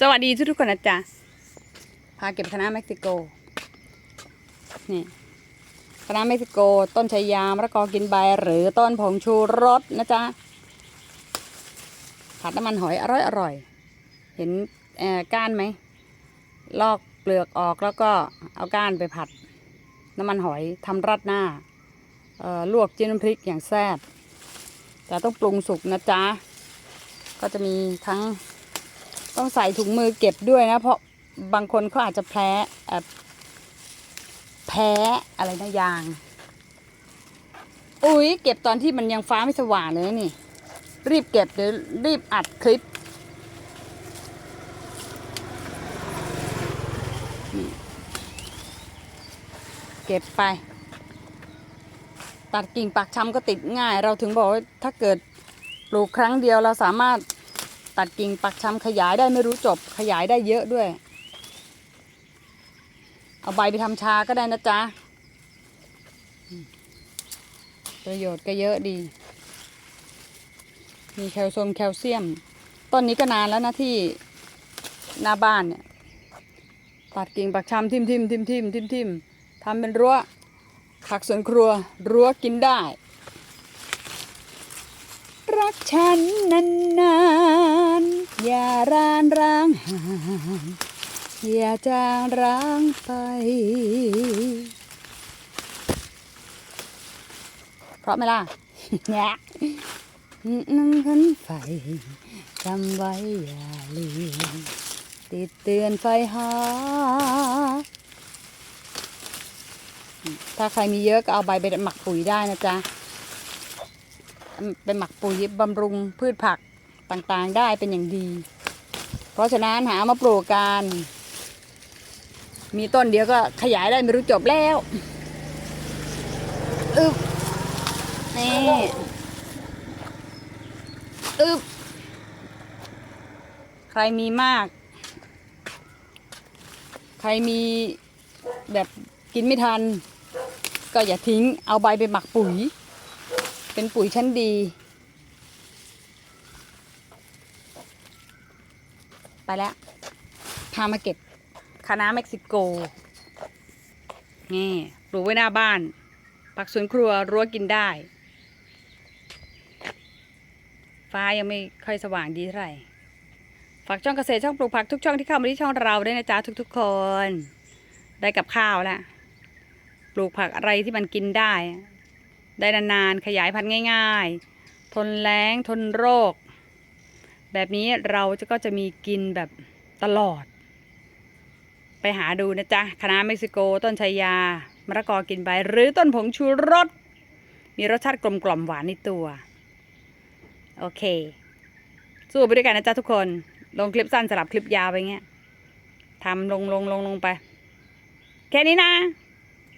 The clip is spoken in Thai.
สวัสดีทุกทุกคนนะจ๊ะพาเก็บคณะเม็กซิโก นี่คณะเม็กซิโก ต้นชายามะละกอกินใบหรือต้นผงชูรสนะจ๊ะ ผัดน้ำมันหอยอร่อยอร่อย เห็นก้านไหม ลอกเปลือกออกแล้วก็เอาก้านไปผัด น้ำมันหอยทำรัดหน้า ลวกจิ้มน้ำพริกอย่างแซ่บแต่ต้องปรุงสุกนะจ๊ะ ก็จะมีทั้ง ต้องใส่ถุงมือเก็บด้วยนะ เพราะบางคนเขาอาจจะแพ้แพ้อะไรนะยาง อุ้ยเก็บตอนที่มันยังฟ้าไม่สว่างเลยนี่ รีบเก็บเดี๋ยวรีบอัดคลิปเก็บไป ตัดกิ่งปักชำก็ติดง่าย เราถึงบอกว่าถ้าเกิดปลูกครั้งเดียวเราสามารถ ตัดกิ่งปักชำขยายได้ไม่รู้จบขยายได้เยอะด้วย เอาใบไปทำชาก็ได้นะจ๊ะ ประโยชน์ก็เยอะดี มีแคลเซียมแคลเซียม ต้นนี้ก็นานแล้วนะที่หน้าบ้านเนี่ย ตัดกิ่งปักชำทิมทิมทิมทิมทิมทิมทำเป็นรั้วผักสวนครัวรั้วกินได้ รักฉันนาน อย่าจางร้างไป เพราะไหมล่ะเนี่ยนั่งขันไฟจำไว้อย่าลืมติดเตือนไฟหา ถ้าใครมีเยอะก็เอาใบไปหมักปุ๋ยได้นะจ๊ะเป็นหมักปุ๋ยบำรุงพืชผักต่างๆได้เป็นอย่างดี เพราะฉะนั้นหามาปลูกกัน มีต้นเดียวก็ขยายได้ไม่รู้จบแล้วอึบนี่อึบใครมีมาก ใครมีแบบกินไม่ทัน ก็อย่าทิ้งเอาใบไปหมักปุ๋ย เป็นปุ๋ยชั้นดี ไป แล้ว พามาเก็บคณะเม็กซิโก นี่ปลูกไว้หน้าบ้านผักสวนครัวรั้วกินได้ ฟ้ายังไม่ค่อยสว่างดีเท่าไหร่ ฝากช่องเกษตรช่องปลูกผักทุกช่องที่เข้ามาที่ช่องเราด้วยนะจ๊ะทุกๆคน ได้กับข้าวแล้ว ปลูกผักอะไรที่มันกินได้ ได้นานๆขยายพันธุ์ง่าย ๆ ทนแล้งทนโรค แบบนี้เราจะก็จะมีกินแบบตลอด ไปหาดูนะจ๊ะคณะเม็กซิโกต้นชายามะละกอกินใบหรือต้นผงชูรส มีรสชาติกลมกล่อมหวานในตัว โอเค สู้ไปด้วยกันนะจ๊ะทุกคน ลงคลิปสั้นสลับคลิปยาวไปเงี้ยทำลงลงลงลงไป แค่นี้นะ